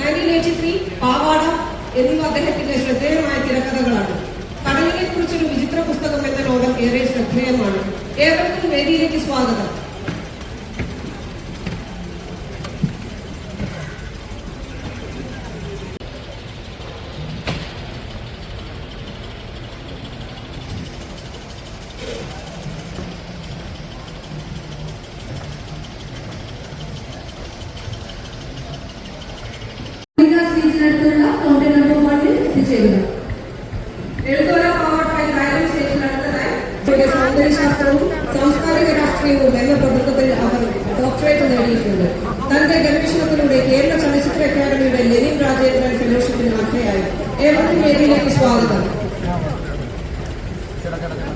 Three പാവാട എന്നിവ അദ്ദേഹത്തിന്റെ ശ്രദ്ധേയമായ തിരക്കഥകളാണ്. കടലിനെ കുറിച്ചൊരു വിചിത്ര പുസ്തകം എന്ന നോവൽ ഏറെ ശ്രദ്ധേയമാണ്. ഏവർക്കും വേദിയിലേക്ക് സ്വാഗതം. സ്പീച്ചിനടുത്തുള്ള കൗണ്ടർ നമ്പർ വണ്ണിൽ എത്തിച്ചേരുക പാവാട്ടായി കാര്യം സ്റ്റേഷനടുത്തതായി ഇവിടെ സൗന്ദര്യശാസ്ത്രവും സാംസ്കാരിക രാഷ്ട്രീയവും എന്ന പ്രബന്ധത്തിൽ അവർ ഡോക്ടറേറ്റ് നേടിയിട്ടുണ്ട്. തന്റെ ഗവേഷണത്തിലൂടെ കേരള ചലച്ചിത്ര അക്കാദമിയുടെ ലെനിൻ രാജേന്ദ്രൻ ഫെലോഷിപ്പിന് അർഹയായി ഏവർക്കും വേദിയിലേക്ക് സ്വാഗതം.